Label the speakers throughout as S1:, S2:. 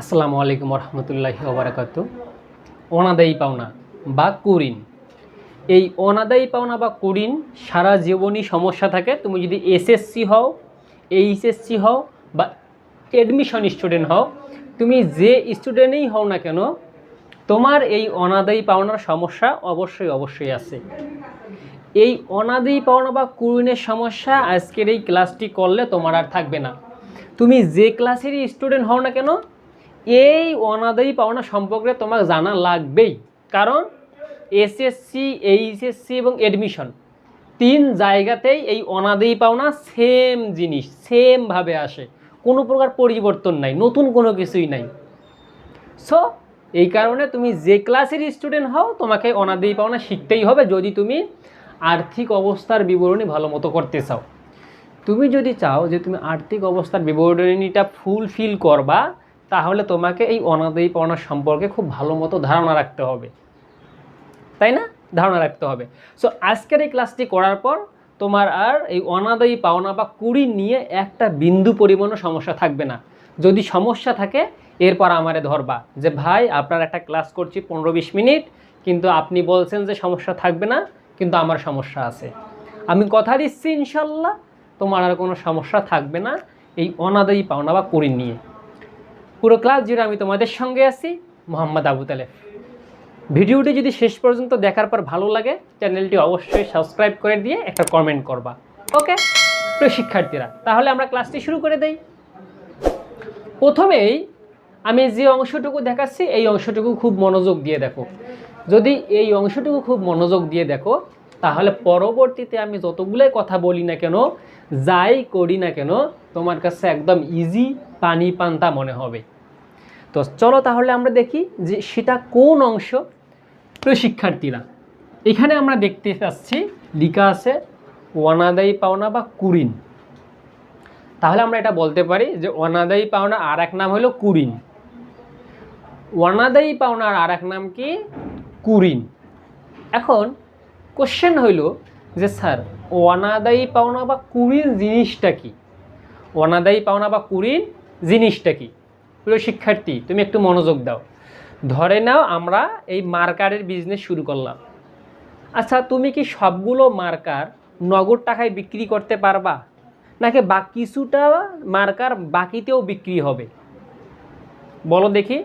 S1: আসসালামু আলাইকুম রহমতুল্লাহি ওবরাকাত। অনাদায়ী পাওনা বা কুরিন। এই অনাদায়ী পাওনা বা কুরিন সারা জীবনই সমস্যা থাকে। তুমি যদি এসএসসি হও এইচএসসি হও বা অ্যাডমিশন স্টুডেন্ট হও, তুমি যে স্টুডেন্টই হও না কেন, তোমার এই অনাদায়ী পাওনার সমস্যা অবশ্যই অবশ্যই আছে। এই অনাদায়ী পাওনা বা কুরিনের সমস্যা আজকের এই ক্লাসটি করলে তোমার আর থাকবে না। তুমি যে ক্লাসেরই স্টুডেন্ট হও না কেন এই অনাদায়ী পাওনা সম্পর্কে তোমার জানা লাগবেই। কারণ এসএসসি এইচএসসি এবং এডমিশন তিন জায়গাতেই এই অনাদায়ী পাওনা সেম জিনিস সেমভাবে আসে। কোনো প্রকার পরিবর্তন নাই, নতুন কোনো কিছুই নাই। সো এই কারণে তুমি যে ক্লাসের স্টুডেন্ট হও, তোমাকে অনাদায়ী পাওনা শিখতেই হবে যদি তুমি আর্থিক অবস্থার বিবরণী ভালো মতো করতে চাও। তুমি যদি চাও যে তুমি আর্থিক অবস্থার বিবরণীটা ফুলফিল করবা তাহলে তোমাকে এই অনাদায়ী পাওনা সম্পর্কে খুব ভালো মতো ধারণা রাখতে হবে। তাই না? ধারণা রাখতে হবে। সো আজকের এই ক্লাসটি করার পর তোমার আর এই অনাদায়ী পাওনা বা কুড়ি নিয়ে একটা বিন্দু পরিমাণও সমস্যা থাকবে না। যদি সমস্যা থাকে, এরপর আমারে ধরবা যে, ভাই, আপনার একটা ক্লাস করছি পনেরো বিশ মিনিট, কিন্তু আপনি বলছেন যে সমস্যা থাকবে না, কিন্তু আমার সমস্যা আছে। আমি কথা দিচ্ছি, ইনশাল্লাহ। তোমার আর কোনো সমস্যা থাকবে না এই অনাদায়ী পাওনা বা কুড়ি নিয়ে। পুরো ক্লাস জুড়ে আমি তোমাদের সঙ্গে আছি, মোহাম্মদ আবু তালেব। ভিডিওটি যদি শেষ পর্যন্ত দেখার পর ভালো লাগে, চ্যানেলটি অবশ্যই সাবস্ক্রাইব করে দিয়ে একটা কমেন্ট করবা। ওকে? প্রিয় শিক্ষার্থীরা, তাহলে আমরা ক্লাসটি শুরু করে দেই। প্রথমেই আমি যে অংশটুকু দেখাচ্ছি, এই অংশটুকু খুব মনোযোগ দিয়ে দেখো। যদি এই অংশটুকু খুব মনোযোগ দিয়ে দেখো তাহলে পরবর্তীতে আমি যতগুলোই কথা বলি না কেন, যাই করি না কেন, তোমার কাছে একদম ইজি পানি পান্তা মনে হবে। তো চলো তাহলে আমরা দেখি যে সেটা কোন অংশ প্রিয় শিক্ষার্থীরা এখানে আমরা দেখতে পাচ্ছি, লিখা আছে, অনাদায়ী পাওনা বা কুরিন। তাহলে আমরা এটা বলতে পারি যে অনাদায়ী পাওনা আর এক নাম হলো কুরিন। অনাদায়ী পাওনার আর এক নাম কি? কুরিন। এখন কোশ্চেন হইল যে, স্যার, অনাদায়ী পাওনা বা কুরিন জিনিসটা কি? অনাদায়ী পাওনা বা কুরিন জিনিসটা কি? প্রিয় শিক্ষার্থী, তুমি একটু মনোযোগ দাও। ধরে নাও আমরা এই মার্কারের বিজনেস শুরু করলাম। আচ্ছা তুমি কি সবগুলো মার্কার নগদ টাকায় বিক্রি করতে পারবা? নাকি বা কিছুটা মার্কার বাকিতেও বিক্রি হবে? বলো দেখি।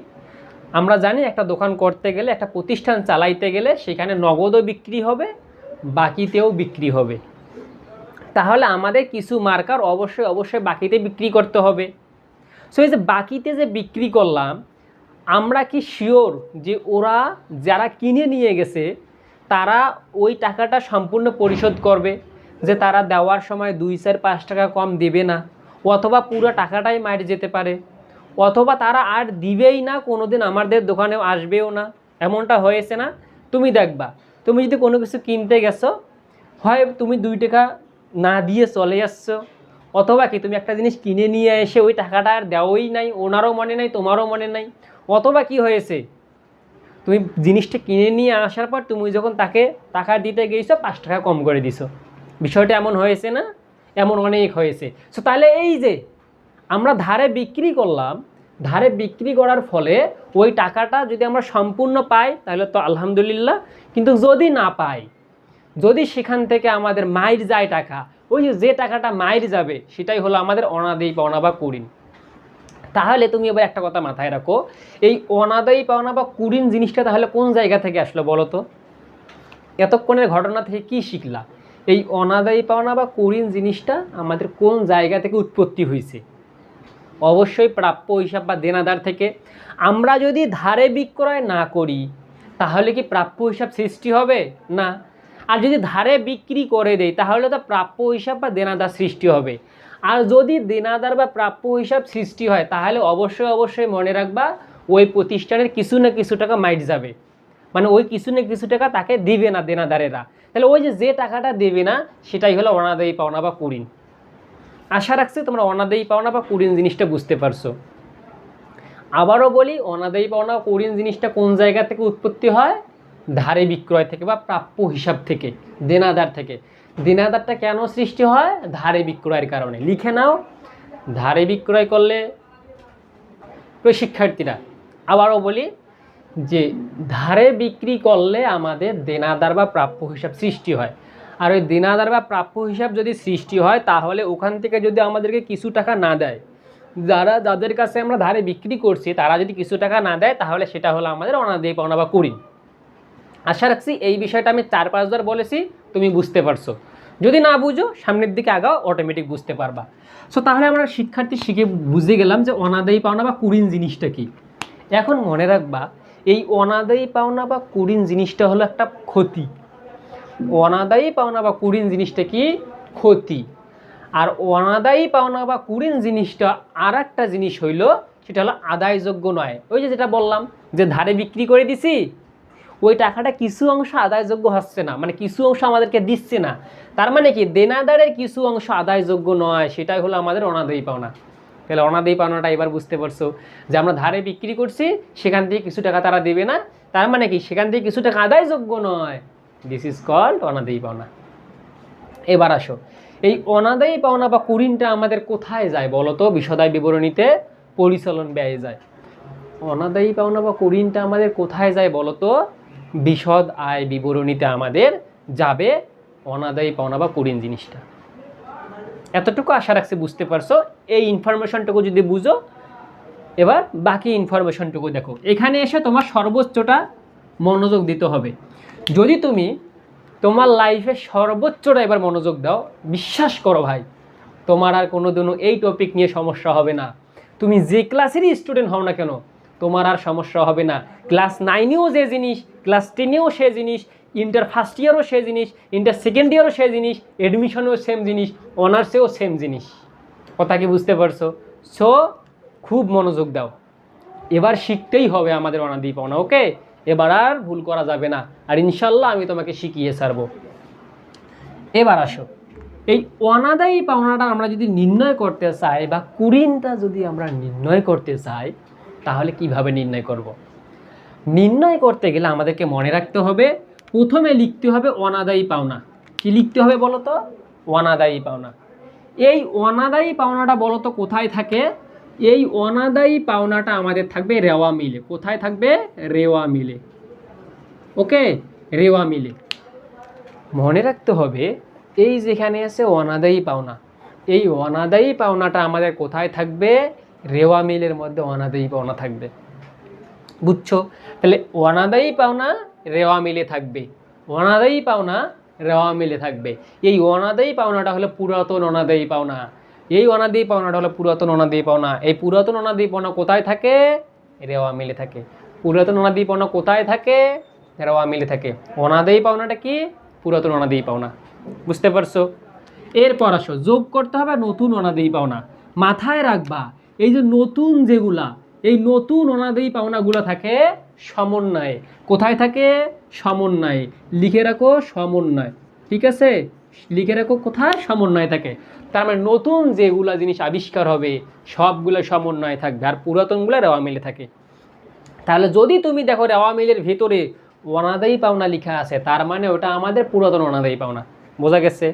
S1: আমরা জানি একটা দোকান করতে গেলে, একটা প্রতিষ্ঠান চালাইতে গেলে সেখানে নগদও বিক্রি হবে বাকিতেও বিক্রি হবে। তাহলে আমাদের কিছু মার্কার অবশ্যই অবশ্যই বাকিতে বিক্রি করতে হবে। সো এই যে বাকিতে যে বিক্রি করলাম, আমরা কি শিওর যে ওরা যারা কিনে নিয়ে গেছে, তারা ওই টাকাটা সম্পূর্ণ পরিশোধ করবে? যে তারা দেওয়ার সময় দুই, চার, পাঁচ টাকা কম দেবে না, অথবা পুরো টাকাটাই মার যেতে পারে, অথবা তারা আর দিবেই না কোনো দিন আমাদের দোকানেও আসবেও না। এমনটা হয়েছে না? তুমি দেখবা। তুমি যদি কোনো কিছু কিনতে গেছো, হয় তুমি দুই টাকা না দিয়ে চলে আসছো, অথবা কি তুমি একটা জিনিস কিনে নিয়ে এসে ওই টাকাটা আর দেওয়াই নাই, ওনারও মনে নাই, তোমারও মনে নাই, অথবা কি হয়েছে? তুমি জিনিসটা কিনে নিয়ে আসার পর তুমি যখন তাকে টাকা দিতে গিয়েছো পাঁচ টাকা কম করে দিছো। বিষয়টা এমন হয়েছে না? এমন অনেক হয়েছে। সো তাহলে এই যে আমরা ধারে বিক্রি করলাম ধারে বিক্রি করার ফলে ওই টাকাটা যদি আমরা সম্পূর্ণ পাই, তাহলে তো আলহামদুলিল্লাহ। কিন্তু যদি না পাই, যদি সেখান থেকে আমাদের মাইর যায় টাকা, ওই যে টাকাটা মাইর যাবে, সেটাই হলো আমাদের অনাদায়ী পাওনা বা কুড়িন তাহলে তুমি এবার একটা কথা মাথায় রাখো, এই অনাদায়ী পাওনা বা কুড়িন জিনিসটা তাহলে কোন জায়গা থেকে আসলো বলো তো? এতক্ষণের ঘটনা থেকে কি শিখলা? এই অনাদায়ী পাওনা বা কুড়িন জিনিসটা আমাদের কোন জায়গা থেকে উৎপত্তি হয়েছে? অবশ্যই প্রাপ্য হিসাব বা দেনাদার থেকে। আমরা যদি ধারে বিক্রয় না করি, তাহলে কি প্রাপ্য হিসাব সৃষ্টি হবে? না। আর যদি ধারে বিক্রি করে দেই, তাহলে তো প্রাপ্য হিসাব বা দেনাদার সৃষ্টি হবে। আর যদি দেনাদার বা প্রাপ্য হিসাব সৃষ্টি হয়, তাহলে অবশ্যই অবশ্যই মনে রাখবা, ওই প্রতিষ্ঠানের কিছু না কিছু টাকা মাইট যাবে। মানে ওই কিছু না কিছু টাকা তাকে দিবে না দেনাদারেরা। তাহলে ওই যে যে টাকাটা দেবে না, সেটাই হলো অনাদায়ী পাওনা বা কুড়িন আশা রাখছি তোমরা অনাদায়ী পাওনা বা কুড়িন জিনিসটা বুঝতে পারছ। আবারও বলি, অনাদায়ী পাওনা কুড়িন জিনিসটা কোন জায়গা থেকে উৎপত্তি হয়? ধারে বিক্রয় থেকে বা প্রাপ্য হিসাব থেকে, দেনাদার থেকে। দেনাদারটা কেন সৃষ্টি হয়? ধারে বিক্রয়ের কারণে। লিখে নাও, ধারে বিক্রয় করলে শিক্ষার্থীরা, আবারও বলি যে ধারে বিক্রি করলে আমাদের দেনাদার বা প্রাপ্য হিসাব সৃষ্টি হয়। আর ওই দেনাদার বা প্রাপ্য হিসাব যদি সৃষ্টি হয়, তাহলে ওখান থেকে যদি আমাদেরকে কিছু টাকা না দেয়, যারা, যাদের কাছে আমরা ধারে বিক্রি করছি, তারা যদি কিছু টাকা না দেয়, তাহলে সেটা হলো আমাদের অনাদায়ী পাওনা বা কুড়ি। আশা রাখছি এই বিষয়টা আমি চার পাঁচবার বলেছি, তুমি বুঝতে পারছ। যদি না বুঝো, সামনের দিকে আগাও অটোমেটিক বুঝতে পারবা। সো তাহলে আমরা শিক্ষার্থী শিখে বুঝে গেলাম যে অনাদায়ী পাওনা বা কুড়িন জিনিসটা কি। এখন মনে রাখবা, এই অনাদায়ী পাওনা বা কুড়িন জিনিসটা হলো একটা ক্ষতি। অনাদায়ী পাওনা বা কুড়িন জিনিসটা কি? ক্ষতি। আর অনাদায়ী পাওনা বা কুড়িন জিনিসটা আর একটা জিনিস হইল, সেটা হলো আদায়যোগ্য নয়। ওই যে যেটা বললাম, যে ধারে বিক্রি করে দিছি, ওই টাকাটা কিছু অংশ আদায়যোগ্য হচ্ছে না মানে কিছু অংশ আমাদেরকে দিচ্ছে না। তার মানে কি? দেনাদারের কিছু অংশ আদায়যোগ্য নয়, সেটাই হলো আমাদের অনাদায়ী পাওনা। তাহলে অনাদায়ী পাওনাটা এবার বুঝতে পারছ, যে আমরা ধারে বিক্রি করছি, সেখান থেকে কিছু টাকা তারা দেবে না। তার মানে কি? সেখান থেকে কিছু টাকা আদায়যোগ্য নয়। দিস ইজ কল্ড অনাদায়ী পাওনা। এবার আসো। এই অনাদায়ী পাওনা বা কুড়িনটা আমাদের কোথায় যায় বলো তো বিশদায় বিবরণীতে পরিচালন ব্যয়ে যায়। অনাদায়ী পাওনা বা কুড়িনটা আমাদের কোথায় যায় বলো তো বিশদ আয় বিবরণীতে আমাদের যাবে অনাদায়ী পাওনা বা কুড়িন জিনিসটা। এতটুকু আশা রাখছি বুঝতে পারছ? এই ইনফরমেশনটুকু যদি বুঝো, এবার বাকি ইনফরমেশনটুকু দেখো। এখানে এসে তোমার সর্বোচ্চটা মনোযোগ দিতে হবে। যদি তুমি তোমার লাইফে সর্বোচ্চটা এবার মনোযোগ দাও, বিশ্বাস করো ভাই, তোমার আর কোনো দিনও এই টপিক নিয়ে সমস্যা হবে না। তুমি যে ক্লাসেরই স্টুডেন্ট হও না কেন, তোমার আর সমস্যা হবে না। ক্লাস নাইনেও যে জিনিস ক্লাস টেনেও সে জিনিস ইন্টার ফার্স্ট ইয়ারও সে জিনিস ইন্টার সেকেন্ড ইয়ারও সে জিনিস এডমিশনেও সেম জিনিস অনার্সেও সেম জিনিস। কথা কি বুঝতে পারছ? সো খুব মনোযোগ দাও। এবার শিখতেই হবে আমাদের অনাদি পাওনা ওকে এবার আর ভুল করা যাবে না। আর ইনশাল্লাহ আমি তোমাকে শিখিয়ে ছাড়বো। এবার আসো। এই অনাদায়ী পাওনাটা আমরা যদি নির্ণয় করতে চাই বা কুড়িনটা যদি আমরা নির্ণয় করতে চাই, তাহলে কীভাবে নির্ণয় করব। নির্ণয় করতে গেলে আমাদেরকে মনে রাখতে হবে, প্রথমে লিখতে হবে অনাদায়ী পাওনা। কি লিখতে হবে বলো তো অনাদায়ী পাওনা। এই অনাদায়ী পাওনাটা বলো তো কোথায় থাকে? এই অনাদায়ী পাওনাটা আমাদের থাকবে রেওয়া মিলে। কোথায় থাকবে? রেওয়া মিলে। ওকে? রেওয়া মিলে। মনে রাখতে হবে, এই যেখানে আছে অনাদায়ী পাওনা, এই অনাদায়ী পাওনাটা আমাদের কোথায় থাকবে? রেওয়া মিলের মধ্যে অনাদায়ী পাওনা থাকবে। বুঝছ? তাহলে অনাদায়ী পাওনা রেওয়া মিলে থাকবে। অনাদায়ী পাওনা রেওয়া মিলে থাকবে। এই অনাদায়ী পাওনাটা হলো পুরাতন অনাদায়ী পাওনা। এই অনাদায়ী পাওনাটা হলো পুরাতন অনাদি পাওনা। এই পুরাতন অনাদি পাওনা কোথায় থাকে? রেওয়া মিলে থাকে। পুরাতন অনাদি পাওনা কোথায় থাকে? রেওয়া মিলে থাকে। অনাদায়ী পাওনাটা কি? পুরাতন অনাদায়ী পাওনা। বুঝতে পারছ? এরপর আসো, যোগ করতে হবে নতুন অনাদায়ী পাওনা। মাথায় রাখবা, এই যে নতুন যেগুলা, এই নতুন অনাদায়ী পাওনাগুলো থাকে সমন্বয়ে। কোথায় থাকে? সমন্বয়ে। লিখে রাখো সমন্বয়। ঠিক আছে? লিখে রাখো, কোথায়? সমন্বয় থাকে। তার মানে নতুন যেগুলা জিনিস আবিষ্কার হবে, সবগুলো সমন্বয় থাকবে আর পুরাতনগুলো রেওয়া মিলে থাকে। তাহলে যদি তুমি দেখো রেওয়া মিলের ভিতরে অনাদায়ী পাওনা লেখা আছে, তার মানে ওটা আমাদের পুরাতন অনাদায়ী পাওনা। বোঝা গেছে?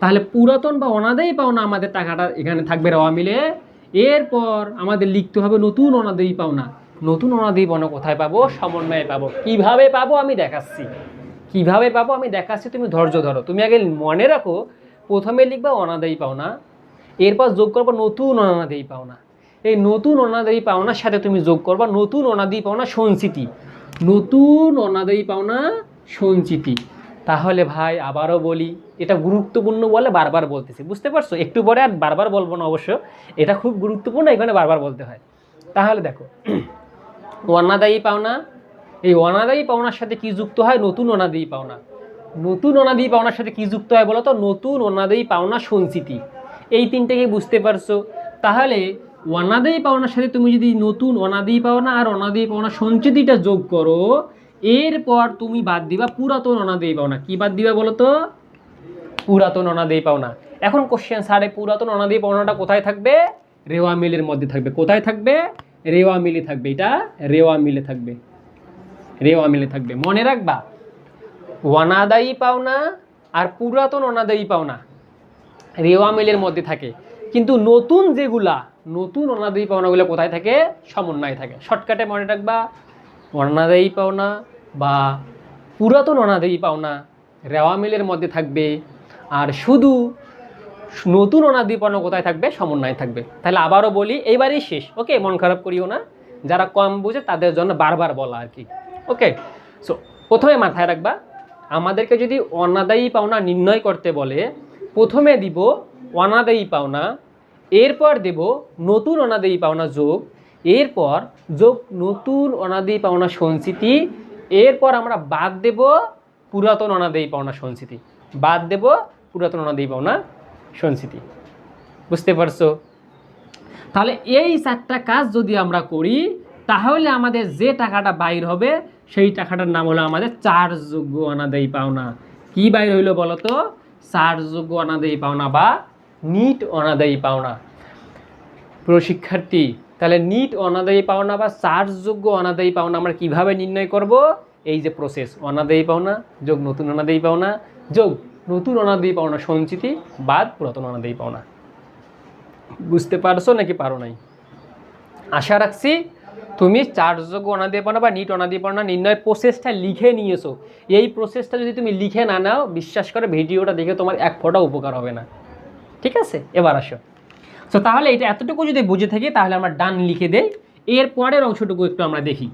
S1: তাহলে পুরাতন বা অনাদায়ী পাওনা আমাদের টাকাটা এখানে থাকবে রেওয়া মিলে। এরপর আমাদের লিখতে হবে নতুন অনাদায়ী পাওনা। নতুন অনাদায়ী পাওনা কোথায় পাবো? সমন্বয়ে পাবো। কীভাবে পাবো? আমি দেখাচ্ছি। কীভাবে পাবো? আমি দেখাচ্ছি, তুমি ধৈর্য ধরো। তুমি আগে মনে রাখো, প্রথমে লিখবা অনাদায়ী পাওনা, এরপর যোগ করব নতুন অনাদায়ী পাওনা। এই নতুন অনাদায়ী পাওনার সাথে তুমি যোগ করবা নতুন অনাদায়ী পাওনা সঞ্চিতি। নতুন অনাদায়ী পাওনা সঞ্চিতি। তাহলে ভাই, আবারও বলি, এটা গুরুত্বপূর্ণ বলে বারবার বলতেছি, বুঝতে পারছ? একটু পরে আর বারবার বলব না অবশ্য, এটা খুব গুরুত্বপূর্ণ এখানে বারবার বলতে হয়। তাহলে দেখো, অনাদায়ী পাওনা এই অনাদায়ী পাওনার সাথে কি যুক্ত হয়? নতুন অনাদায়ী পাওনা। নতুন অনাদায়ী পাওনার সাথে কি যুক্ত হয় বলো তো নতুন অনাদায়ী পাওনা সঞ্চিতি। এই তিনটাকে বুঝতে পারছ? তাহলে অনাদায়ী পাওনার সাথে তুমি যদি নতুন অনাদায়ী পাওনা আর অনাদায়ী পাওনা সঞ্চিতিটা যোগ করো, এরপর তুমি বাদ দিবা পুরাতন অনাদায়ী পাওনা। কি বাদ দিবা বলো তো পুরাতন অনাদায়ী পাওনা। এখন কোশ্চেন সারে পুরাতন অনাদায়ী পাওনাটা কোথায় থাকবে? রেওয়া মিলের মধ্যে থাকবে। কোথায় থাকবে? রেওয়া মিলে থাকবে। এটা রেওয়া মিলে থাকবে। রেওয়া মিলে থাকবে। মনে রাখবা, অনাদায়ী পাওনা আর পুরাতন অনাদায়ী পাওনা রেওয়া মিলের মধ্যে থাকে। কিন্তু নতুন যেগুলা, নতুন অনাদায়ী পাওনাগুলো কোথায় থাকে? সমন্বয় থাকে। শর্টকাটে মনে রাখবা, অনাদায়ী পাওনা বা পুরাতন অনাদায়ী পাওনা রেওয়া মিলের মধ্যে থাকবে। আর শুধু নতুন অনাদায়ী পাওনা কোথায় থাকবে? সমন্বয় থাকবে। তাহলে আবারও বলি এইবারই শেষ। ওকে, মন খারাপ করিও না। যারা কম বুঝে তাদের জন্য বারবার বলা আর কি। ওকে সো প্রথমে মাথায় রাখবা, আমাদেরকে যদি অনাদায়ী পাওনা নির্ণয় করতে বলে, প্রথমে দিব অনাদায়ী পাওনা, এরপর দেব নতুন অনাদায়ী পাওনা যোগ, এরপর যোগ নতুন অনাদায়ী পাওনা সঞ্চিতি, এরপর আমরা বাদ দেব পুরাতন অনাদায়ী পাওনা সঞ্চিতি। বাদ দেব পুরাতন অনাদায়ী পাওনা সঞ্চিতি। বুঝতে পারছ? তাহলে এই চারটা কাজ যদি আমরা করি, তাহলে আমাদের যে টাকাটা বাইর হবে সেই টাকাটার নাম হলো আমাদের চার্জযোগ্য অনাদায়ী পাওনা। কি বাইর হইল বলো তো চার্জযোগ্য অনাদায়ী পাওনা বা নিট অনাদায়ী পাওনা। প্রিয় শিক্ষার্থী, তাহলে নিট অনাদায়ী পাওনা বা চার্জযোগ্য অনাদায়ী পাওনা আমরা কীভাবে নির্ণয় করব? এই যে প্রসেস অনাদায়ী পাওনা যোগ নতুন অনাদায়ী পাওনা যোগ নতুন অনাদায়ী পাওনা সঞ্চিতি বাদ পুরাতন অনাদায়ী পাওনা। বুঝতে পারছ নাকি পারো নাই? আশা রাখছি তুমি চার্জযোগ্য পাওনা বা নিট অনাদি পাওনা নির্ণয়ের প্রসেসটা লিখে নিয়েছো। এই প্রসেসটা যদি তুমি লিখে না নাও, বিশ্বাস করে ভিডিওটা দেখে তোমার এক ফোঁটা উপকার হবে না। ঠিক আছে? এবার আসো। সো তাহলে এটা এতটুকু যদি বুঝে থাকি, তাহলে আমরা ডান লিখে দেই। এর পরের অংশটুকু একটু আমরা দেখি।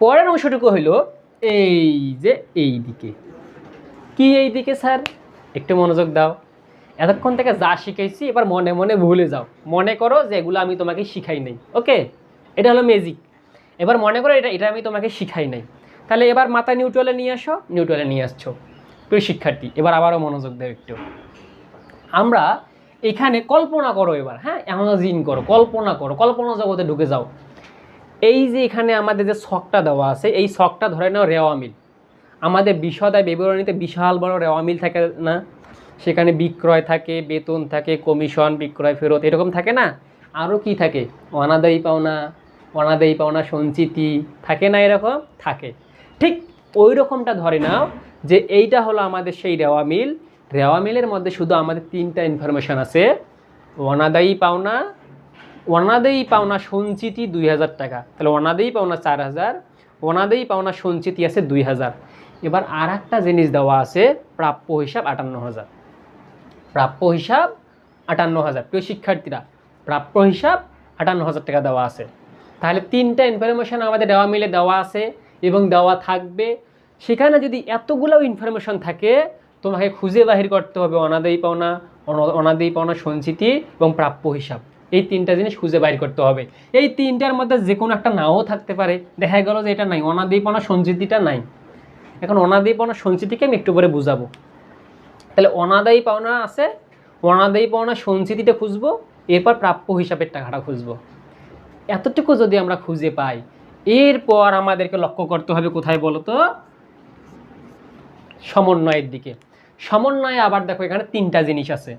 S1: পরের অংশটুকু হলো এই যে এই দিকে কি এই দিকে স্যার? একটু মনোযোগ দাও। এতক্ষণ থেকে যা শিখেছি এবার মনে মনে ভুলে যাও। মনে করো যে এগুলো আমি তোমাকে শিখাই নাই। ওকে এটা হলো ম্যাজিক এবার মনে করো এটা এটা আমি তোমাকে শিখাই নাই। তাহলে এবার মাথা নিউট্রালে নিয়ে আসো নিউট্রালে নিয়ে আসছো। প্রিয় শিক্ষার্থী, এবার আবারও মনোযোগ দাও একটু। আমরা এখানে কল্পনা করো এবার হ্যাঁ? ইমাজিন করো, কল্পনা করো, কল্পনা জগতে ঢুকে যাও। এই যে এখানে আমাদের যে শখটা দেওয়া আছে, এই শখটা ধরে নাও রেওয়া মিল। আমাদের বিশদায় বিবরণীতে বিশাল বড় রেওয়া মিল থাকে না? সেখানে বিক্রয় থাকে, বেতন থাকে কমিশন বিক্রয়, ফেরত, এরকম থাকে না? আরও কি থাকে? অনাদায়ী পাওনা অনাদায়ী পাওনা সঞ্চিতি থাকে না এরকম? থাকে। ঠিক ওই রকমটা ধরে নাও যে এইটা হলো আমাদের সেই রেওয়া মিল। রেওয়া মিলের মধ্যে শুধু আমাদের তিনটা ইনফরমেশান আছে। অনাদায়ী পাওনা। অনাদায়ী পাওনা সঞ্চিতি দুই হাজার টাকা। তাহলে অনাদায়ী পাওনা চার হাজার। অনাদায়ী পাওনা সঞ্চিতি আছে দুই হাজার। এবার আর একটা জিনিস দেওয়া আছে, প্রাপ্য হিসাব আটান্ন হাজার। প্রাপ্য হিসাব আটান্ন হাজার। প্রিয় শিক্ষার্থীরা, প্রাপ্য হিসাব আটান্ন হাজার টাকা দেওয়া আছে। তাহলে তিনটা ইনফরমেশন আমাদের দেওয়া মিলে দেওয়া আছে এবং দেওয়া থাকবে। সেখানে যদি এতগুলো ইনফরমেশন থাকে, তোমাকে খুঁজে বাহির করতে হবে অনাদায়ী পাওনা, অন- অনাদায়ী পাওনা সঞ্চিতি এবং প্রাপ্য হিসাব। এই তিনটা জিনিস খুঁজে বাইর করতে হবে। এই তিনটার মধ্যে যে কোনো একটা নাও থাকতে পারে। দেখা গেল যে এটা নাই, অনাদায়ী পাওনা সঞ্চিতিটা নাই। এখন অনাদায়ী পাওনা সঞ্চিতিকে আমি একটু পরে বুঝাবো। তাহলে অনাদায়ী পাওনা আছে, অনাদায়ী পাওনা সঞ্চিতিটা খুঁজবো, এরপর প্রাপ্য হিসাবের টাকাটা খুঁজবো। এতটুকু যদি আমরা খুঁজে পাই, এরপর আমাদেরকে লক্ষ্য করতে হবে কোথায় বলো তো সমন্বয়ের দিকে। সমন্বয়ে আবার দেখো এখানে তিনটা জিনিস আছে।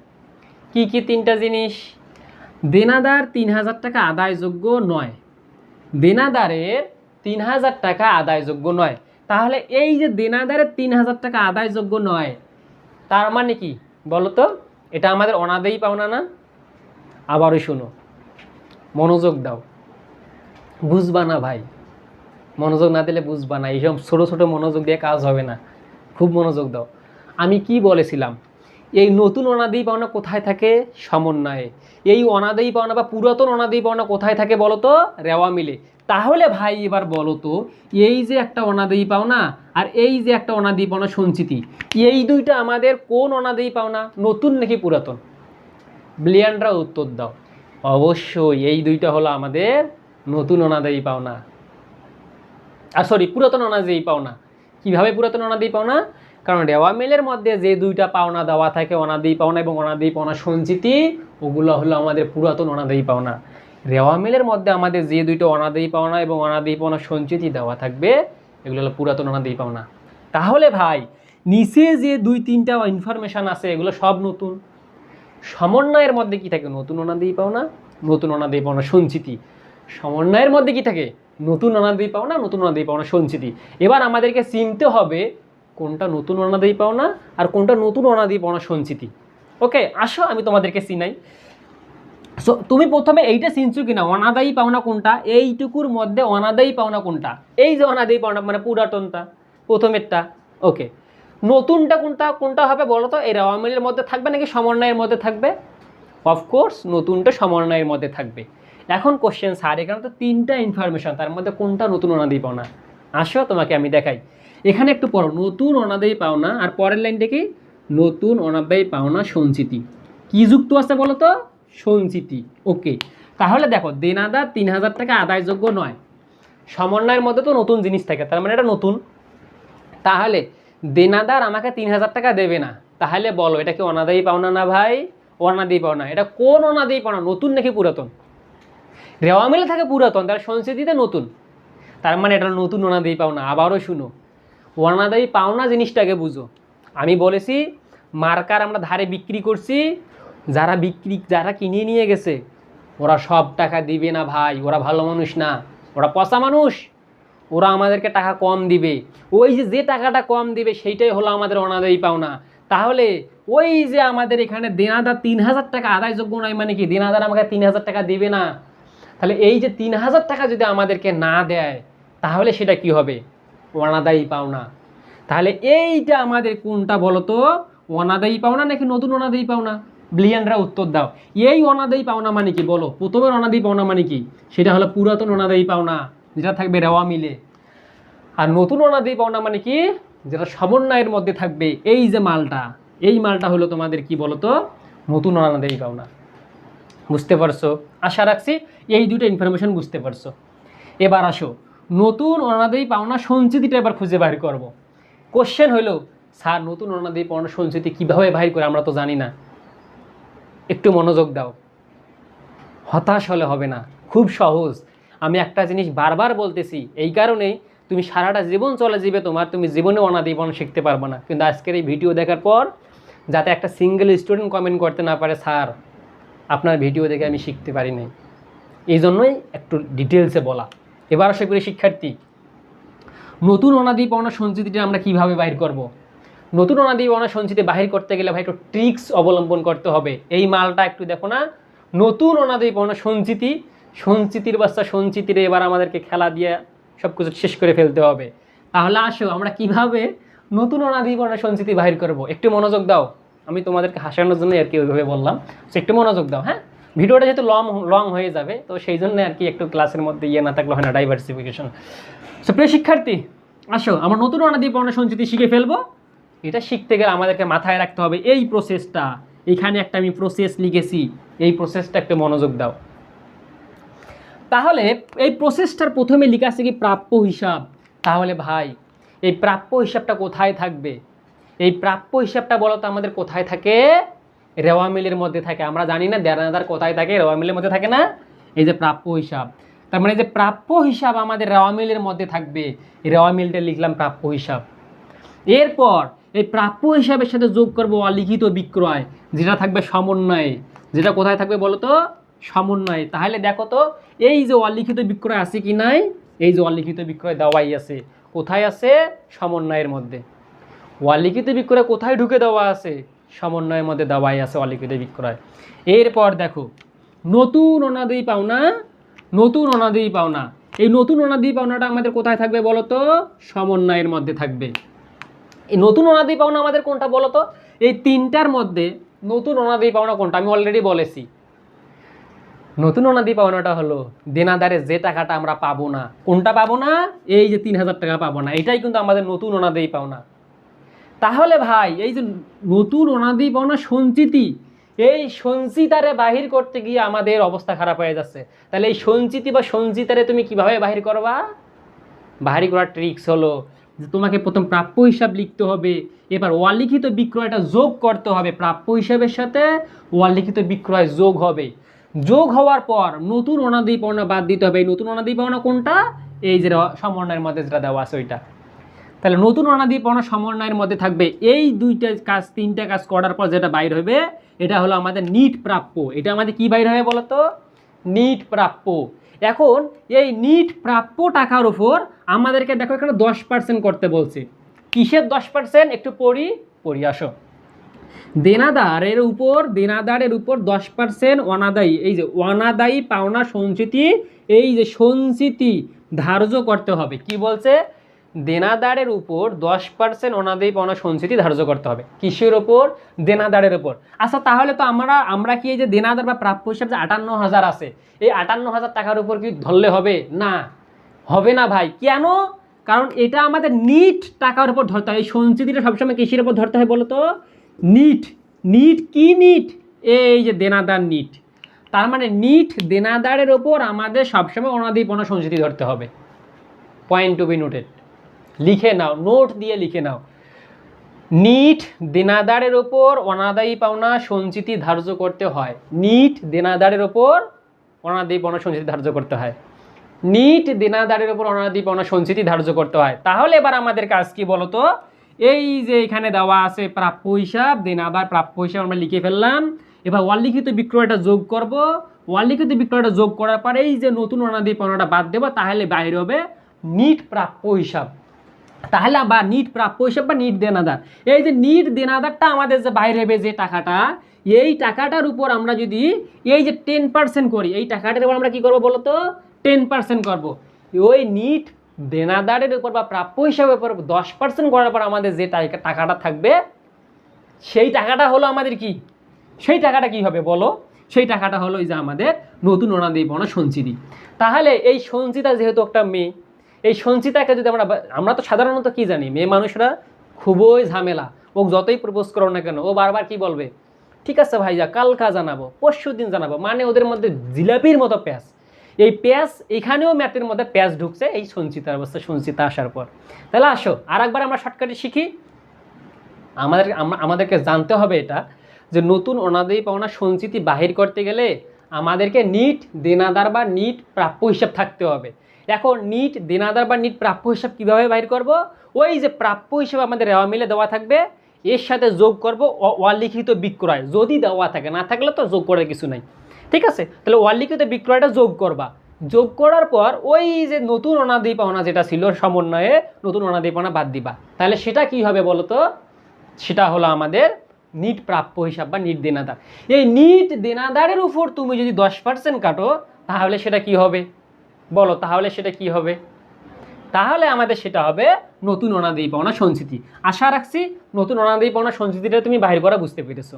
S1: কি কি তিনটা জিনিস? দেনাদার তিন হাজার টাকা আদায়যোগ্য নয়। দেনাদারের তিন হাজার টাকা আদায়যোগ্য নয়। তাহলে এই যে দেনাদারের তিন হাজার টাকা আদায়যোগ্য নয়, তার মানে কি বলো তো এটা আমাদের অনাদেই পাওনা না? আবারও শোনো, মনোযোগ দাও। বুঝবা না ভাই। মনোযোগ না দিলে বুঝবা না। এইসব ছোটো ছোটো মনোযোগ দিয়ে কাজ হবে না। খুব মনোযোগ দাও। আমি কি বলেছিলাম? এই নতুন অনাদায়ী পাওনা কোথায় থাকে? সমন্বয়ে। এই অনাদায়ী পাওনা বা পুরাতন অনাদায়ী পাওনা কোথায় থাকে বলো তো? রেওয়া মিলে। তাহলে ভাই এবার বলো তো, এই যে একটা অনাদায়ী পাওনা আর এই যে একটা অনাদায়ী পাওনা সঞ্চিতি, এই দুইটা আমাদের কোন অনাদায়ী পাওনা? নতুন নাকি পুরাতন? ব্লিয়ানরা উত্তর দাও। অবশ্যই এই দুইটা হলো আমাদের নতুন অনাদায়ী পাওনা আর সরি পুরাতন অনাদায়ী পাওনা কীভাবে পুরাতন অনাদায়ী পাওনা কারণ রেওয়া মেলের মধ্যে যে দুইটা পাওনা দেওয়া থাকে অনাদায়ী পাওনা এবং অনাদায়ী পাওনা সঞ্চিতি ওগুলো হলো আমাদের পুরাতন অনাদায়ী পাওনা রেওয়া মিলের মধ্যে আমাদের যে দুইটা অনাদায়ী পাওনা এবং অনাদায়ী পাওনা সঞ্চিতি দেওয়া থাকবে এগুলো হলো পুরাতন অনাদায়ী পাওনা তাহলে ভাই নিচে যে দুই তিনটা ইনফরমেশান আছে এগুলো সব নতুন সমন্বয়ের মধ্যে কি থাকে নতুন অনাদায়ী পাওনা নতুন অনাদায়ী পাওনা সঞ্চিতি সমন্বয়ের মধ্যে কি থাকে? নতুন অনাদায়ী পাওনা, নতুন অনাদায়ী পাওনা, সঞ্চিতি। এবার আমাদেরকে চিনতে হবে কোনটা নতুন অনাদায়ী পাওনা আর কোনটা নতুন অনাদায়ী পাওনা, সঞ্চিতি। ওকে, আসো, আমি তোমাদেরকে চিনাই। সো তুমি প্রথমে এইটা চিনছো কিনা? অনাদায়ী পাওনা কোনটা? এইটুকুর মধ্যে অনাদায়ী পাওনা কোনটা? এই যে অনাদায়ী পাওনা মানে পুরাতনটা, প্রথমেরটা, ওকে। নতুনটা কোনটা কোনটা হবে বলো তো এই রাওয়ামিলের মধ্যে থাকবে নাকি সমন্বয়ের মধ্যে থাকবে? অফকোর্স নতুনটা সমন্বয়ের মধ্যে থাকবে। এখন কোশ্চেন স্যার এখানে তো তিনটা ইনফরমেশন তার মধ্যে কোনটা নতুন অনাদায়ী পাওনা আসো, তোমাকে আমি দেখাই। এখানে একটু পড়ো, নতুন অনাদায়ী পাওনা আর পরের লাইনটা কি? নতুন অনাদায়ী পাওনা সঞ্চিতি। কি যুক্ত আছে বলো তো? সঞ্চিতি। ওকে তাহলে দেখো, দেনাদার তিন হাজার টাকা আদায়যোগ্য নয়। সমন্বয়ের মধ্যে তো নতুন জিনিস থাকে, তার মানে এটা নতুন। তাহলে, দেনাদার আমাকে তিন হাজার টাকা দেবে না। তাহলে বলো, এটা কি অনাদায়ী পাওনা না ভাই? অনাদায়ী পাওনা এটা কোন অনাদায়ী পাওনা নতুন নাকি পুরাতন? রেওয়া মিলে থাকে পুরাতন তার সংস্কৃতিতে নতুন। তার মানে এটা নতুন অনাদায়ী পাওনা আবারও শুনো। অনাদায়ী পাওনা জিনিসটাকে বুঝো। আমি বলেছি, মার্কার আমরা ধারে বিক্রি করছি, যারা বিক্রি, যারা কিনে নিয়ে গেছে, ওরা সব টাকা দিবে না ভাই, ওরা ভালো মানুষ না, ওরা পচা মানুষ, ওরা আমাদেরকে টাকা কম দিবে। ওই যে যে টাকাটা কম দিবে, সেইটাই হলো আমাদের অনাদায়ী পাওনা তাহলে ওই যে আমাদের এখানে দেনাদার তিন হাজার টাকা, আদায়যোগ্য নয় মানে কি? দেনাদার আমাকে তিন হাজার টাকা দেবে না। তাহলে এই যে তিন হাজার টাকা যদি আমাদেরকে না দেয়, তাহলে সেটা কি হবে? অনাদায়ী পাওনা। তাহলে এইটা আমাদের কোনটা বলো তো অনাদায়ী পাওনা নাকি নতুন অনাদায়ী পাওনা? ব্লিয়ানরা উত্তর দাও। এই অনাদায়ী পাওনা মানে কি? বলো। প্রথমের অনাদায়ী পাওনা মানে কি? সেটা হলো পুরাতন অনাদায়ী পাওনা, যেটা থাকবে রেওয়া মিলে। আর নতুন অনাদায়ী পাওনা মানে কি? যেটা সমন্বয়ের মধ্যে থাকবে। এই যে মালটা, এই মালটা হলো তোমাদের কি বলো তো নতুন অনাদায়ী পাওনা। বুঝতে পারছ? আশা রাখছি এই দুটো ইনফরমেশন বুঝতে পারছ। এবার আসো, নতুন অনাদায়ী পাওনা সঞ্চিতিটা এবার খুঁজে বাইর করব। কোশ্চেন হলো, স্যার, নতুন অনাদায়ী পাওনা সঞ্চিতি কীভাবে বাইর করে আমরা তো জানি না। একটু মনোযোগ দাও। হতাশ হলে হবে না, খুব সহজ। আমি একটা জিনিস বারবার বলতেছি, এই কারণেই তুমি সারাটা জীবন চলে যাবে তোমার, তুমি জীবনে অনাদায়ী পাওনা শিখতে পারবে না। কিন্তু আজকের এই ভিডিও দেখার পর, যাতে একটা সিঙ্গেল স্টুডেন্ট কমেন্ট করতে না পারে, স্যার আপনার ভিডিও দেখে আমি শিখতে পারি নাই। এই জন্যই একটু ডিটেলসে বলা। এবার আশা করি শিক্ষার্থী, নতুন অনাদি পাওনা সঞ্চিতিটা আমরা কীভাবে বাহির করব। নতুন অনাদি পাওনা সঞ্চিতি বাহির করতে গেলে ভাই একটু ট্রিক্স অবলম্বন করতে হবে। এই মালটা একটু দেখো না। নতুন অনাদি পাওনা সঞ্চিতি, সঞ্চিতির বাচ্চা সঞ্চিতির এবার আমাদেরকে খেলা দিয়ে সব কিছু শেষ করে ফেলতে হবে। তাহলে আসো, আমরা কীভাবে নতুন অনাদি পাওনা সঞ্চিতি বাহির করব? একটু মনোযোগ দাও। আমি তোমাদেরকে হাসানোর জন্য আর কি ওইভাবে বললাম। তো একটু মনোযোগ দাও হ্যাঁ? ভিডিওটা যেহেতু লং লং হয়ে যাবে, তো সেই জন্য আর কি একটু ক্লাসের মধ্যে ইয়ে না থাকলে হয় না ডাইভার্সিফিকেশন সো প্রিয় শিক্ষার্থী, আসো, আমরা নতুন অনাদি পাওনা সঞ্চিতি শিখে ফেলব। এটা শিখতে গেলে আমাদেরকে মাথায় রাখতে হবে এই প্রসেসটা এখানে একটা আমি প্রসেস লিখেছি, এই প্রসেসটা একটু মনোযোগ দাও। তাহলে, এই প্রসেসটার প্রথমে লেখা আছে কি প্রাপ্য হিসাব। তাহলে ভাই, এই প্রাপ্য হিসাবটা কোথায় থাকবে? এই প্রাপ্য হিসাবটা বলো তো আমাদের কোথায় থাকে? রেওয়া মিলের মধ্যে থাকে। আমরা জানি না দেনাদার কোথায় থাকে, রেওয়া মিলের মধ্যে থাকে না? এই যে প্রাপ্য হিসাব। তার মানে এই যে প্রাপ্য হিসাব আমাদের রেওয়া মিলের মধ্যে থাকবে রেওয়া মিলটা লিখলাম প্রাপ্য হিসাব। এরপর এই প্রাপ্য হিসাবের সাথে যোগ করব অলিখিত বিক্রয়, যেটা থাকবে সমন্বয়ে। যেটা কোথায় থাকবে বলো তো? সমন্বয়ে। তাহলে দেখো তো, এই যে অলিখিত বিক্রয় আছে কি নাই? এই যে অলিখিত বিক্রয় দেওয়াই আছে। কোথায় আছে? সমন্বয়ের মধ্যে। অলিখিত বিক্রয় কোথায় ঢুকে দেওয়া আছে? সমন্বয়ের মধ্যে দেওয়াই আছে অলিখিত বিক্রয়। এরপর দেখো, নতুন অনাদি পাওনা, নতুন অনাদি পাওনা। এই নতুন অনাদি পাওনাটা আমাদের কোথায় থাকবে বলো তো সমন্বয়ের মধ্যে থাকবে। এই নতুন অনাদি পাওনা আমাদের কোনটা বলো তো এই তিনটার মধ্যে নতুন অনাদি পাওনা কোনটা? আমি অলরেডি বলেছি। নতুন অনাদি পাওনাটা হলো দেনাদারে যে টাকাটা আমরা পাবো না। কোনটা পাবো না? এই যে তিন হাজার টাকা পাবো না। এটাই কিন্তু আমাদের নতুন অনাদি পাওনা। তাহলে ভাই, এই যে নতুন অনাদি পাওনা সঞ্চিতি, এই সঞ্চিতারে বাহির করতে গিয়ে আমাদের অবস্থা খারাপ হয়ে যাচ্ছে। তাহলে এই সঞ্চিতি বা সঞ্চিতারে তুমি কীভাবে বাহির করবা? বাহির করার ট্রিক্স হলো যে তোমাকে প্রথম প্রাপ্য হিসাব লিখতে হবে, এবার অলিখিত বিক্রয়টা যোগ করতে হবে প্রাপ্য হিসাবের সাথে, অলিখিত বিক্রয় যোগ হবে। যোগ হওয়ার পর নতুন অনাদি পাওনা বাদ দিতে হবে। এই নতুন অনাদি পাওনা কোনটা? এই যে সমন্বয়ের মধ্যে যেটা দেওয়া আছে ওইটা। তাহলে নতুন অনাদি পাওনা সমন্বয়ের মধ্যে থাকবে এই দুইটা কাজ, তিনটা কাজ করার পর যেটা বাইর হবে, এটা হলো আমাদের নিট প্রাপ্য। এটা আমাদের কি বাইর হবে বলো তো নিট প্রাপ্য। এখন এই নিট প্রাপ্য টাকার উপর আমাদেরকে দেখো এখানে দশ পার্সেন্ট করতে বলছে। কিসের দশ পার্সেন্ট একটু পড়ি পড়ি, আসো। দেনাদারের উপর দেনাদারের উপর দশ পার্সেন্ট অনাদায়ী, এই যে অনাদায়ী পাওনা সঞ্চিতি, এই যে সঞ্চিতি ধার্য করতে হবে। কি বলছে? দেনাদারের উপর দশ পার্সেন্ট অনাদায়ী পাওনা সঞ্চিতি ধার্য করতে হবে। কিসের ওপর দেনাদারের ওপর আচ্ছা তাহলে তো আমরা আমরা কি এই যে দেনাদার বা প্রাপ্য হিসাব যে আটান্ন হাজার আছে, এই আটান্ন হাজার টাকার উপর কি ধরলে হবে? না। হবে না ভাই। কেন? কারণ এটা আমাদের নিট টাকার উপর ধরতে হয়। এই সঞ্চিতিটা সবসময় কিসের উপর ধরতে হয় বলো তো? নিট। নিট কি নিট? এই যে দেনাদার নিট। তার মানে নিট দেনাদারের ওপর আমাদের সবসময় অনাদিপনা সঞ্চিতি ধরতে হবে। পয়েন্ট টু বি নোটেড লিখে নাও নোট দিয়ে লিখে নাও। নিট দেনাদারের ওপর অনাদায়ী পাওনা সঞ্চিতি ধার্য করতে হয়। নিট দেনাদারের ওপর অনাদায়ী পাওনা সঞ্চিতি ধার্য করতে হয়। নিট দেনাদারের ওপর অনাদায়ী পাওনা সঞ্চিতি ধার্য করতে হয়। তাহলে এবার আমাদের কাজ কি বলতো? এই যে এখানে দেওয়া আছে প্রাপ্য হিসাব, দেনাদার প্রাপ্য হিসাব আমরা লিখে ফেললাম। এবার অলিখিত বিক্রয়টা যোগ করব। অলিখিত বিক্রয়টা যোগ করার পরে এই যে নতুন অনাদায়ী পাওনাটা বাদ দেবো, তাহলে বাইরে হবে নিট প্রাপ্য হিসাব। তাহলে বা নিট প্রাপ্য হিসাব বা নিট দেনাদার। এই যে নিট দেনাদারটা আমাদের যে বাইরে হবে যে টাকাটা, এই টাকাটার উপর আমরা যদি এই যে টেন পার্সেন্ট করি, এই টাকাটার উপর আমরা কি করব বলো তো টেন পার্সেন্ট করব। ওই নিট দেনাদারের উপর বা প্রাপ্য হিসাবের উপর দশ পার্সেন্ট করার পর আমাদের যে টাকা- টাকাটা থাকবে, সেই টাকাটা হলো আমাদের কি? সেই টাকাটা কি হবে বলো? সেই টাকাটা হলো এই যে আমাদের নতুন অনাদি পাওনা সঞ্চিতি। তাহলে এই সঞ্চিতা যেহেতু একটা মেয়ে এই সঞ্চিতাকে যদি আমরা আমরা তো সাধারণত কি জানি, মেয়ে মানুষরা খুবই ঝামেলা। ও যতই প্রপোজ করো না কেন, ও বারবার কি বলবে, ঠিক আছে ভাইয়া কালকা জানাব, পরশু দিন জানাব। মানে ওদের মধ্যে জিলাপির মতো প্যাঁচ। এই প্যাঁচ, এখানেও ম্যাথের মধ্যে প্যাঁচ ঢুকছে এই সঞ্চিতার অবস্থা, সঞ্চিতা আসার পর। তাহলে আসো আর একবার আমরা শর্টকাটে শিখি। আমাদের আমাদেরকে জানতে হবে এটা, যে নতুন অনাদায়ী পাওনা সঞ্চিতি বাহির করতে গেলে আমাদেরকে নিট, দেনাদার বা নিট প্রাপ্য হিসাব থাকতে হবে। এখন নিট দেনাদার বা নিট প্রাপ্য হিসাব কীভাবে বাইর করব? ওই যে প্রাপ্য হিসাব আমাদের রেওয়া মিলে দেওয়া থাকবে, এর সাথে যোগ করব অলিখিত বিক্রয়। যদি দেওয়া থাকে, না থাকলে তো যোগ করার কিছু নাই। ঠিক আছে? তাহলে অলিখিত বিক্রয়টা যোগ করবা। যোগ করার পর ওই যে নতুন অনাদি পাওনা যেটা ছিল সমন্বয়ে, নতুন অনাদি পাওনা বাদ দিবা। তাহলে সেটা কি হবে বলো তো সেটা হলো আমাদের নিট প্রাপ্য হিসাব বা নিট দেনাদার এই নিট দেনাদারের উপর তুমি যদি দশ পার্সেন্ট কাটো, তাহলে সেটা কি হবে? বলো, তাহলে সেটা কি হবে? তাহলে আমাদের সেটা হবে নতুন অনাদায়ী পাওনা সঞ্চিতি। আশা রাখছি নতুন অনাদায়ী পাওনা সঞ্চিতিটা তুমি বাহির করা বুঝতে পেরেছ।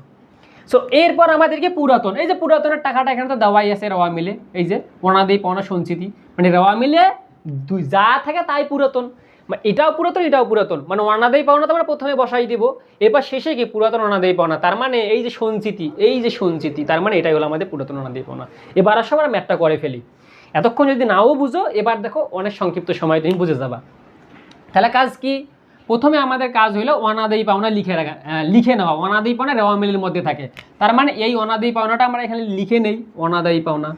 S1: সো এরপর আমাদেরকে পুরাতন, এই যে পুরাতনের টাকাটা এখানে তো দেওয়াই আছে রওয়া মিলে, এই যে অনাদায়ী পাওনা সঞ্চিতি। মানে রওয়া মিলে দুই যা থাকে তাই পুরাতন। এটাও পুরাতন এটাও পুরাতন। মানে অনাদায়ী পাওনা তো আমরা প্রথমে বসাই দেবো। এরপর শেষে কি পুরাতন অনাদায়ী পাওনা তার মানে এই যে সঞ্চিতি, এই যে সঞ্চিতি, তার মানে এটাই হলো আমাদের পুরাতন অনাদায়ী পাওনা এবার আসো আমরা ম্যাপটা করে ফেলি। এতক্ষণ যদি নাও বুঝো, এবার দেখো অনেক সংক্ষিপ্ত সময় তুমি বুঝে যাবা। তাহলে কাজ কি? প্রথমে আমাদের কাজ হলো অনাদায়ী পাওনা লিখে রাখা লিখে নেওয়া। অনাদায়ী পাওনা রেওয়া মিলের মধ্যে থাকে। তার মানে এই অনাদায়ী পাওনাটা আমরা এখানে লিখে নেই, অনাদায়ী পাওনা।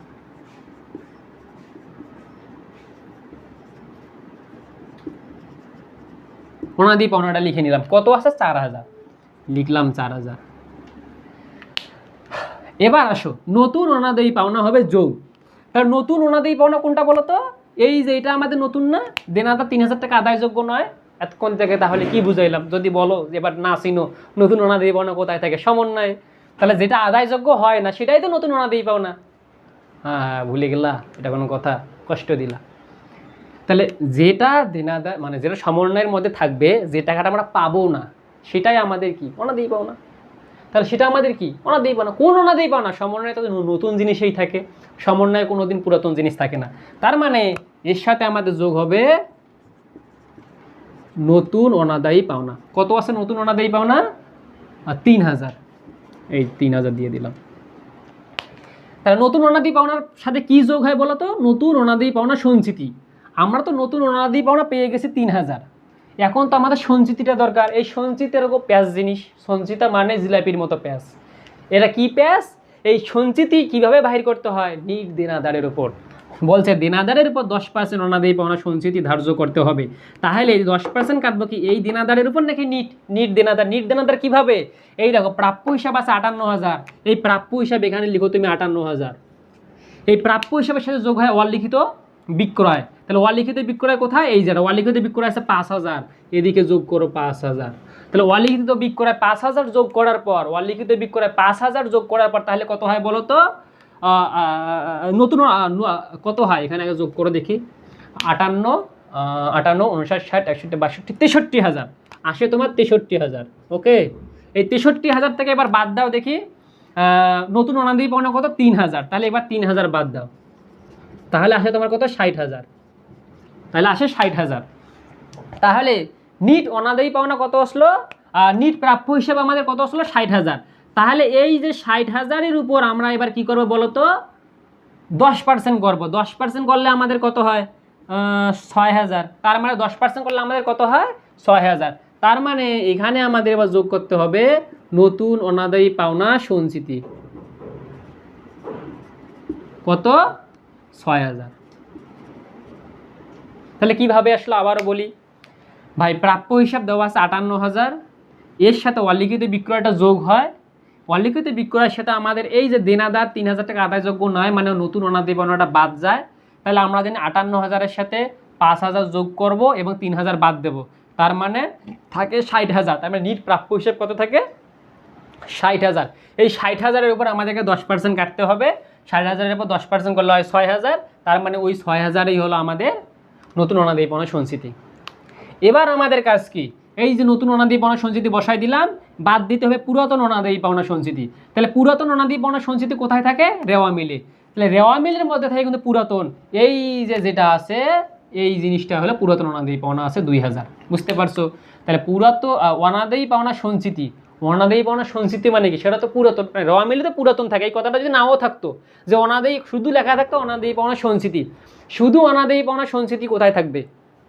S1: অনাদি পাওনাটা লিখে নিলাম। কত আছে? চার হাজার। লিখলাম চার হাজার। এবার আসো, নতুন অনাদায়ী পাওনা হবে যোগ। তার নতুন অনাদায়ী পাওনা কোনটা বলো তো এই যে এটা আমাদের নতুন না, দেনাদার তিন হাজার টাকা আদায়যোগ্য নয়। এতক্ষণ থেকে তাহলে কি বুঝাইলাম? যদি বলো যে এবার না চিনো, নতুন অনাদায়ী পাওনা কোথায় থাকে? সমন্বয়। তাহলে যেটা আদায়যোগ্য হয় না, সেটাই তো নতুন অনাদায়ী পাওনা। হ্যাঁ হ্যাঁ ভুলে গেলা, এটা কোনো কথা, কষ্ট দিলা। তাহলে যেটা দেনাদার মানে যেটা সমন্বয়ের মধ্যে থাকবে, যে টাকাটা আমরা পাবো না, সেটাই আমাদের কি? অনাদায়ী পাওনা। তাহলে সেটা আমাদের কি? অনাদায়ী পাওনা। কোন অনাদায়ী পাওনা? সমন্বয় তো নতুন জিনিসেই থাকে। সমন্বয়ে কোনো দিন পুরাতন জিনিস থাকে না। তার মানে এর সাথে আমাদের যোগ হবে নতুন অনাদায়ী পাওনা। কত আছে নতুন অনাদায়ী পাওনা? তিন হাজার। এই তিন হাজার দিয়ে দিলাম। তাহলে নতুন অনাদি পাওনার সাথে কি যোগ হয় বলো তো? নতুন অনাদি পাওনা সঞ্চিতি। আমরা তো নতুন অনাদি পাওনা পেয়ে গেছি তিন হাজার। এখন তো আমাদের সঞ্চিতিটা দরকার। এই সঞ্চিতের ওপর প্যাঁচ জিনিস। সঞ্চিতা মানে জিলাপির মতো প্যাঁচ। এটা কি প্যাঁচ? এই সঞ্চিতি কীভাবে বাহির করতে হয়? নিট দেনাদারের উপর। বলছে, দেনাদারের উপর দশ পার্সেন্ট অনাদায়ী পাওনা সঞ্চিতি ধার্য করতে হবে। তাহলে এই দশ পার্সেন্ট কাটবো কি এই দেনাদারের উপর নাকি নিট? নিট দেনাদার। নিট দেনাদার কীভাবে? এই দেখো, প্রাপ্য হিসাব আছে আটান্ন হাজার এই প্রাপ্য হিসাব এখানে লিখো তুমি আটান্ন হাজার এই প্রাপ্য হিসাবের সাথে যোগ হয় অলিখিত বিক্রয়। তাহলে অলিখিত বিক্রয় কোথায়? এই যারা অলিখিত বিক্রয় আছে পাঁচ হাজার, এদিকে যোগ করো পাঁচ হাজার। তাহলে অলিখিত বিক্রয় পাঁচ হাজার যোগ করার পর অলিখিত বিক্রয় পাঁচ হাজার যোগ করার পর তাহলে কত হয় বলো তো? নতুন কত হয়? এখানে আগে যোগ করে দেখি। আটান্ন আটান্ন, উনষাট, ষাট, একষট্টি, বাষট্টি, তেষট্টি হাজার। আসে তোমার তেষট্টি হাজার, ওকে? এই তেষট্টি হাজার থেকে এবার বাদ দাও দেখি। নতুন অনাদি পাওনা কত? তিন হাজার। তাহলে এবার তিন হাজার বাদ দাও। তাহলে আসে তোমার কত? ষাট হাজার। তাহলে আসে ষাট হাজার। তাহলে নিট অনাদায়ী পাওনা কত আসলো? নিট প্রাপ্য হিসেবে আমাদের কত আসলো? ষাট হাজার। তাহলে এই যে ষাট হাজারের উপর আমরা এবার কি করব বলো তো দশ পার্সেন্ট করব। দশ পার্সেন্ট করলে আমাদের কত হয়? ছয় হাজার। তার মানে দশ পার্সেন্ট করলে আমাদের কত হয়? ছয় হাজার। তার মানে এখানে আমাদের এবার যোগ করতে হবে নতুন অনাদায়ী পাওনা সঞ্চিতি। কত? ছয় হাজার। তাহলে কীভাবে আসলো আবারও বলি? ভাই, প্রাপ্য হিসাব দেওয়া আছে আটান্ন হাজার। এর সাথে অলিখিত বিক্রয়টা যোগ হয়। অলিখিত বিক্রয়ের সাথে আমাদের এই যে দেনাদার তিন হাজার টাকা আদায়যোগ্য নয় মানে নতুন অনাদি পাওনাটা বাদ যায়, তাহলে আমরা জানি আটান্ন হাজারের সাথে পাঁচ হাজার যোগ করব এবং তিন হাজার বাদ দেব। তার মানে থাকে ষাট হাজার, তার মানে নিট প্রাপ্য হিসেব কত থাকে? ষাট হাজার। এই ষাট হাজারের উপর আমাদেরকে দশ পার্সেন্ট কাটতে হবে। ষাট হাজারের উপর দশ পার্সেন্ট করলে হয় ছয় হাজার, তার মানে ওই ছয় হাজারই হলো আমাদের নতুন অনাদি পাওনা সঞ্চিতি। এবার আমাদের কাজ কি? এই যে নতুন অনাদি পাওনা সঞ্চিতি বসাই দিলাম, বাদ দিতে হবে পুরাতন অনাদি পাওনা সঞ্চিতি। তাহলে পুরাতন অনাদি পাওনা সঞ্চিতি কোথায় থাকে? রেওয়া মিলে। তাহলে রেওয়া মিলের মধ্যে থাকে কিন্তু পুরাতন। এই যে যেটা আছে, এই জিনিসটা হলো পুরাতন অনাদি পাওনা আছে দুই হাজার। বুঝতে পারছ? তাহলে পুরাতন অনাদেই পাওনা সঞ্চিতি অনাদেই পাওনা সংস্কৃতি মানে কি? সেটা তো পুরাতন মানে রেওয়া মিলে তো পুরাতন থাকে। এই কথাটা যদি নাও থাকতো, যে অনাদেই, শুধু লেখা থাকতো অনাদেই পাওনা সংস্কৃতি, শুধু অনাদেই পাওনা সংস্কৃতি কোথায় থাকবে?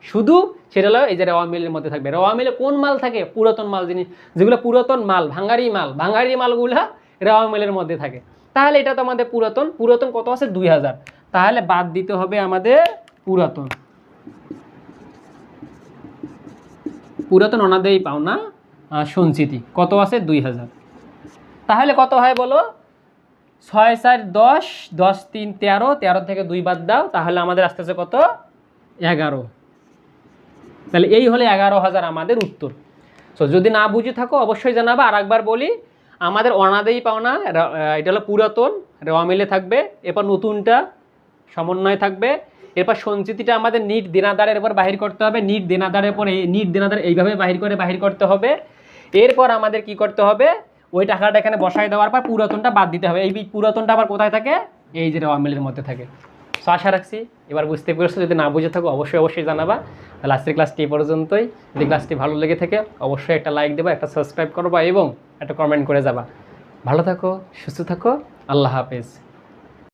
S1: শুধু সেটা হলো এই যে রেওয়া মিলের মধ্যে থাকবে। রেওয়া মিলে কোন মাল থাকে? পুরাতন মাল জিনিস, যেগুলো পুরাতন মাল, ভাঙ্গারি মাল, ভাঙ্গারি মালগুলো রেওয়া মিলের মধ্যে থাকে। তাহলে এটা তো আমাদের পুরাতন। পুরাতন কত আছে? দুই হাজার। তাহলে বাদ দিতে হবে আমাদের পুরাতন। পুরাতন অনাদেই পাওনা সঞ্চিতি। কত আছে? দুই হাজার। তাহলে কত হয় বলো? ছয় চার দশ দশ তিন তেরো তেরো থেকে দুই বাদ দাও, তাহলে আমাদের আসতে আছে কত? এগারো। তাহলে এই হলে এগারো হাজার আমাদের উত্তর। সো যদি না বুঝে থাকো, অবশ্যই জানাবা। আর একবার বলি, আমাদের অনাদেই পাওনা এটা হলো পুরাতন রেওয়া মিলে থাকবে। এরপর নতুনটা সমন্বয় থাকবে। এরপর সঞ্চিতিটা আমাদের নিট দেনাদারের উপর বাহির করতে হবে। নিট দেনাদারের পর এই, নিট দেনাদার এইভাবে বাহির করে বাহির করতে হবে। এরপর আমাদের কি করতে হবে? ওই টাকাটা এখানে বসাই দেওয়ার পর পুরাতনটা বাদ দিতে হবে। এই পুরাতনটা আবার কোথায় থাকে? এই যে রেওয়া মিলের মধ্যে থাকে। সো আশা রাখছি এবার বুঝতে পেরেছ। যদি না বুঝে থাকো, অবশ্যই অবশ্যই জানাবা। তাহলে আজকের ক্লাসটি এই পর্যন্তই। যদি ক্লাসটি ভালো লেগে থাকে, অবশ্যই একটা লাইক দেবা, একটা সাবস্ক্রাইব করবা এবং একটা কমেন্ট করে যাবা। ভালো থাকো, সুস্থ থাকো। আল্লাহ হাফেজ।